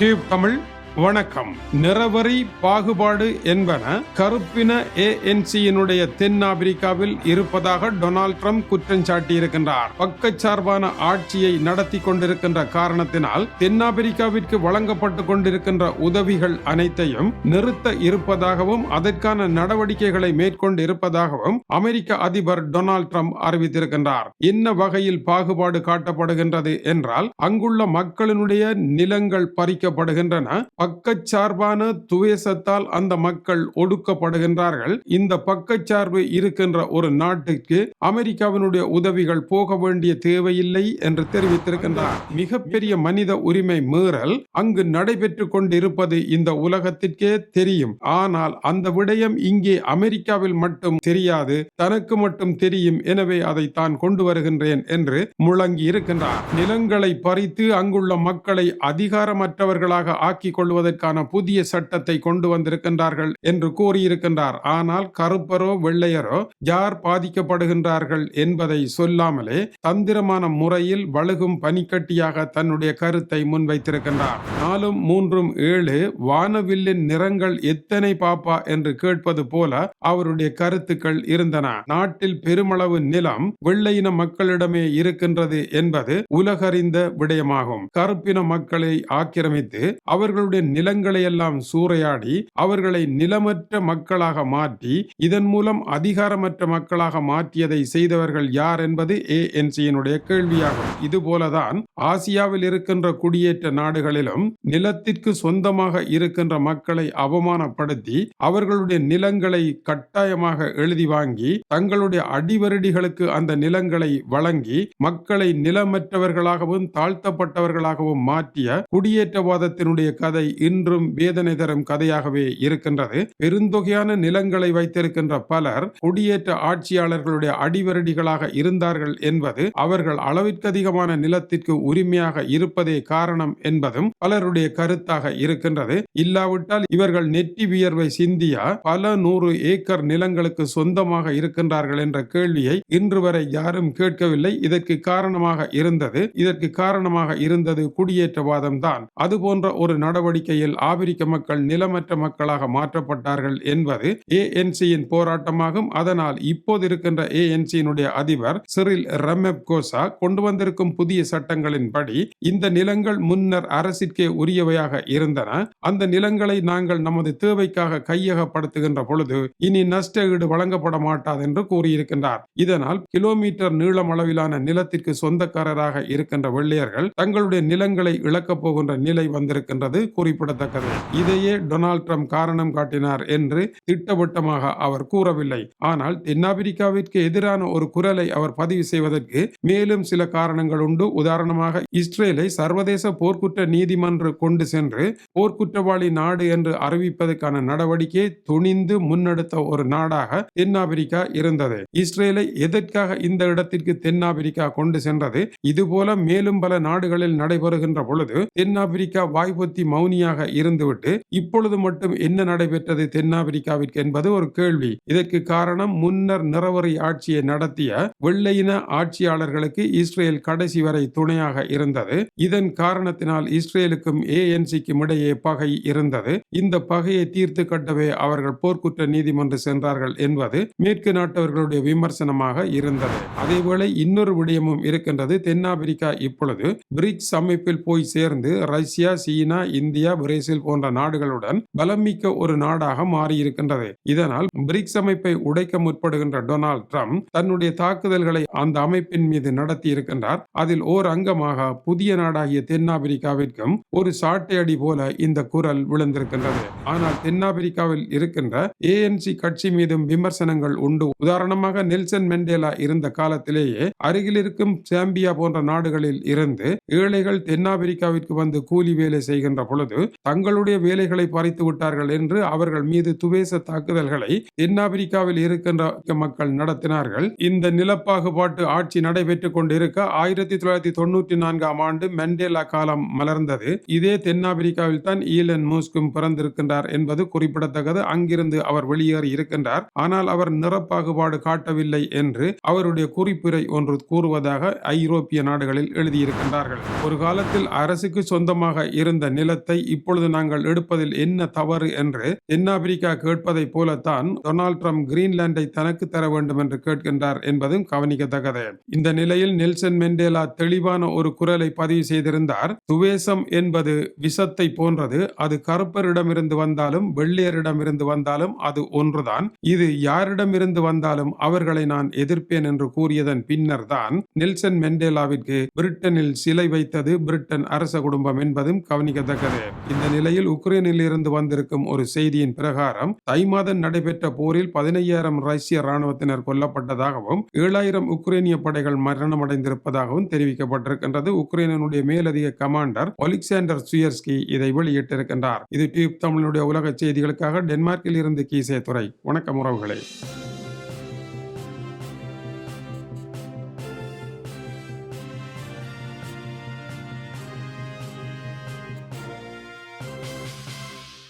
Tube Tamil வணக்கம். நிறவரி பாகுபாடு என்பன கருப்பின ஏஎன்சியினுடைய தென் ஆப்பிரிக்காவில் இருப்பதாக டொனால்ட் ட்ரம்ப் குற்றம் சாட்டியிருக்கின்றார். பக்கச்சார்பான ஆட்சியை நடத்தி கொண்டிருக்கின்ற காரணத்தினால் தென்னாப்பிரிக்காவிற்கு வழங்கப்பட்டு கொண்டிருக்கின்ற உதவிகள் அனைத்தையும் நிறுத்த இருப்பதாகவும் அதற்கான நடவடிக்கைகளை மேற்கொண்டு இருப்பதாகவும் அமெரிக்க அதிபர் டொனால்ட் ட்ரம்ப் அறிவித்திருக்கின்றார். என்ன வகையில் பாகுபாடு காட்டப்படுகின்றது என்றால் அங்குள்ள மக்களினுடைய நிலங்கள் பறிக்கப்படுகின்றன. பக்கச்சார்பான துவேசத்தால் அந்த மக்கள் ஒடுக்கப்படுகின்றார்கள். இந்த பக்கச்சார்பு இருக்கின்ற ஒரு நாட்டுக்கு அமெரிக்காவினுடைய உதவிகள் போக வேண்டிய தேவையில்லை என்று தெரிவித்திருக்கின்றார். மிகப்பெரிய மனித உரிமை மீறல் அங்கு நடைபெற்று கொண்டிருப்பது இந்த உலகத்திற்கே தெரியும். ஆனால் அந்த விடயம் இங்கே அமெரிக்காவில் மட்டும் தெரியாது தனக்கு மட்டும் தெரியும். எனவே அதை தான் கொண்டு வருகின்றேன் என்று முழங்கி இருக்கின்றார் நிலங்களை பறித்து அங்குள்ள மக்களை அதிகாரமற்றவர்களாக ஆக்கிக் கொள்வதற்கான புதிய சட்டத்தை கொண்டு வந்திருக்கின்றார்கள் என்று கூறியிருக்கின்றார். ஆனால் கருப்பரோ வெள்ளையரோ யார் பாதிக்கப்படுகின்றார்கள் என்பதை சொல்லாமலே தந்திரமான முறையில் வழுகும் பனிக்கட்டியாக தன்னுடைய கருத்தை முன்வைத்திருக்கின்றார். நாலும் மூன்றும் ஏழு வானவில்லின் நிறங்கள் எத்தனை பாப்பா என்று கேட்பது போல அவருடைய கருத்துக்கள் இருந்தன. நாட்டில் பெருமளவு நிலம் வெள்ளையின மக்களிடமே இருக்கின்றது என்பது உலகறிந்த விடயமாகும். கருப்பின மக்களை ஆக்கிரமித்து அவர்களுடைய நிலங்களை எல்லாம் சூறையாடி அவர்களை நிலமற்ற மக்களாக மாற்றி இதன் மூலம் அதிகாரமற்ற மக்களாக மாற்றியதை செய்தவர்கள் யார் என்பது ஏஎன்சியினுடைய கேள்வியாகும். இதுபோலதான் ஆசியாவில் இருக்கின்ற குடியேற்ற நாடுகளிலும் நிலத்திற்கு சொந்தமாக இருக்கின்ற மக்களை அவமானப்படுத்தி அவர்களுடைய நிலங்களை கட்டாயமாக எழுதி வாங்கி தங்களுடைய அடிவருடிகளுக்கு அந்த நிலங்களை வழங்கி மக்களை நிலமற்றவர்களாகவும் தாழ்த்தப்பட்டவர்களாகவும் மாற்றிய குடியேற்றவாதத்தினுடைய கதை இன்றும் வேதனை தரும் கதையாகவே இருக்கின்றது. பெருந்தொகையான நிலங்களை வைத்திருக்கின்ற பலர் குடியேற்ற ஆட்சியாளர்களுடைய அடிவரடிகளாக இருந்தார்கள் என்பது அவர்கள் அளவிற்கு அதிகமான நிலத்திற்கு உரிமையாக இருப்பதே காரணம் என்பதும் பலருடைய கருத்தாக இருக்கின்றது. இல்லாவிட்டால் இவர்கள் நெற்றி வியர்வை சிந்தியா பல நூறு ஏக்கர் நிலங்களுக்கு சொந்தமாக இருக்கின்றார்கள் என்ற கேள்வியை இன்று வரை யாரும் கேட்கவில்லை. இதற்கு காரணமாக இருந்தது இதற்கு காரணமாக இருந்தது குடியேற்றவாதம் தான். அது போன்ற ஒரு நடவடிக்கையில் ஆபிரிக்க மக்கள் நிலமற்ற மக்களாக மாற்றப்பட்டார்கள் என்பது ஏஎன்சியின் போராட்டமாகும். அதனால் இப்போது இருக்கின்ற ஏஎன்சியினுடைய அதிபர் சிறில் ரமெப்கோசா கொண்டு வந்திருக்கும் புதிய சட்டங்களின்படி இந்த நிலங்கள் முன்னர் அரசிற்கே உரியவையாக இருந்தன. அந்த நிலங்களை நாங்கள் நமது தேவைக்காக கையகப்படுத்துகின்ற பொழுது இனி நஷ்ட ஈடு வழங்கப்பட மாட்டாது என்று கூறியிருக்கின்றார். இதனால் கிலோமீட்டர் நீளம் அளவிலான நிலத்திற்கு சொந்தக்காரராக இருக்கின்ற வெள்ளையர்கள் தங்களுடைய நிலங்களை இழக்கப் போகின்ற நிலை வந்திருக்கின்றது குறிப்பிடத்தக்கது. இதையே டொனால்ட் ட்ரம்ப் காரணம் காட்டினார் என்று திட்டவட்டமாக அவர் கூறவில்லை. ஆனால் தென்னாப்பிரிக்காவிற்கு எதிரான ஒரு குரலை அவர் பதிவு செய்வதற்கு மேலும் சில காரணங்கள் உண்டு. உதாரணமாக இஸ்ரேலை சர்வதேச போர்க்குற்ற நீதிமன்ற கொண்டு சென்று போர்க்குற்றவாளி நாடு என்று அறிவிப்பதற்கான நடவடிக்கையை துணிந்து முன்னெடுத்த ஒரு நாடாக தென்னாப்பிரிக்கா இருந்தது. இஸ்ரேலை எதற்காக இந்த இடத்திற்கு தென்னாப்பிரிக்கா கொண்டு சென்றது? இதுபோல மேலும் பல நாடுகளில் நடைபெறுகின்ற பொழுது தென்னாப்பிரிக்கா வாய்ப்பொத்தி மௌனியாக இருந்துவிட்டு இப்பொழுது மட்டும் என்ன நடைபெற்றது தென்னாப்பிரிக்காவிற்கு என்பது ஒரு கேள்வி. இதற்கு காரணம் முன்னர் நிறவரி ஆட்சியை நடத்திய வெள்ளையின ஆட்சியாளர்களுக்கு இஸ்ரேல் கடைசி வரை துணையாக இருந்தது. இதன் காரணத்தினால் இஸ்ரேலுக்கும் ஏஎன்சிக்கும் இடையே பகை இருந்தது. இந்த பகையை தீர்த்து கட்டவே அவர்கள் போர்க்குற்ற நீதிமன்றம் சென்றார்கள் என்பது மேற்கு நாட்டவர்களுடைய விமர்சனமாக இருந்தது. அதேவேளை இன்னொரு விடயமும் இருக்கின்றது. தென்னாப்பிரிக்கா இப்பொழுது பிரிக்ஸ் அமைப்பில் போய் சேர்ந்து ரஷ்யா சீனா இந்தியா இந்தியா பிரேசில் போன்ற நாடுகளுடன் பலமிக்க ஒரு நாடாக மாறியிருக்கின்றது. இதனால் பிரிக்ஸ் அமைப்பை உடைக்க முற்படுகின்ற டொனால்ட் ட்ரம்ப் தன்னுடைய தாக்குதல்களை அந்த அமைப்பின் மீது நடத்தி இருக்கின்றார் அதில் ஓர் அங்கமாக புதிய நாடாகிய தென்னாப்பிரிக்காவிற்கும் ஒரு சாட்டை அடி போல இந்த குரல் விழுந்திருக்கின்றது. ஆனால் தென்னாப்பிரிக்காவில் இருக்கின்ற ஏஎன்சி கட்சி மீதும் விமர்சனங்கள் உண்டு. உதாரணமாக நெல்சன் மெண்டேலா இருந்த காலத்திலேயே அருகில் இருக்கும் சாம்பியா போன்ற நாடுகளில் இருந்து ஏழைகள் தென்னாப்பிரிக்காவிற்கு வந்து கூலி வேலை செய்கின்ற பொழுது தங்களுடைய வேலைகளை பறித்து விட்டார்கள் என்று அவர்கள் மீது துவேச தாக்குதல்களை தென்னாப்பிரிக்காவில் இருக்கின்ற மக்கள் நடத்தினார்கள். இந்த நிலப்பாகுபாட்டு ஆட்சி நடைபெற்றுக் கொண்டிருக்க ஆயிரத்தி தொள்ளாயிரத்தி தொண்ணூற்றி நான்காம் ஆண்டு மெண்டேலா காலம் மலர்ந்தது. இதே தென்னாப்பிரிக்காவில் தான் ஈலன் மூஸ்கும் பிறந்திருக்கின்றார் என்பது குறிப்பிடத்தக்கது. அங்கிருந்து அவர் வெளியேறி இருக்கின்றார். ஆனால் அவர் நிறப்பாகுபாடு காட்டவில்லை என்று அவருடைய குறிப்புரை ஒன்று கூறுவதாக ஐரோப்பிய நாடுகளில் எழுதியிருக்கின்றார்கள். ஒரு காலத்தில் அரசுக்கு சொந்தமாக இருந்த நிலத்தை இப்பொழுது நாங்கள் எடுப்பதில் என்ன தவறு என்று தென்னாப்பிரிக்கா கேட்பதைப் போலத்தான் டொனால்ட் ட்ரம்ப் கிரீன்லாண்டை தனக்கு தர வேண்டும் என்று கேட்கின்றார் என்பதும் கவனிக்கத்தக்கது. இந்த நிலையில் நெல்சன் மெண்டேலா தெளிவான ஒரு குரலை பதிவு செய்திருந்தார். துவேசம் என்பது விஷத்தை போன்றது. அது கருப்பரிடமிருந்து வந்தாலும் வெள்ளையரிடமிருந்து வந்தாலும் அது ஒன்றுதான். இது யாரிடமிருந்து வந்தாலும் அவர்களை நான் எதிர்ப்பேன் என்று கூறியதன் பின்னர் தான் நெல்சன் மெண்டேலாவிற்கு பிரிட்டனில் சிலை வைத்தது பிரிட்டன் அரச குடும்பம் என்பதும் கவனிக்கத்தக்கது. இந்த நிலையில் உக்ரைனில் இருந்து வந்திருக்கும் ஒரு செய்தியின் பிரகாரம் தை மாதம் நடைபெற்ற போரில் பதினையாயிரம் ரஷ்ய ராணுவத்தினர் கொல்லப்பட்டதாகவும் ஏழாயிரம் உக்ரைனிய படைகள் மரணமடைந்திருப்பதாகவும் தெரிவிக்கப்பட்டிருக்கின்றது. உக்ரைனுடைய மேலதிக கமாண்டர் ஒலிக்சாண்டர் சுயர்ஸ்கி இதை வெளியிட்டிருக்கின்றார். இது டியூப் தமிழனுடைய உலக செய்திகளுக்காக டென்மார்க்கில் இருந்து கீசே துறை வணக்கம் உறவுகளே.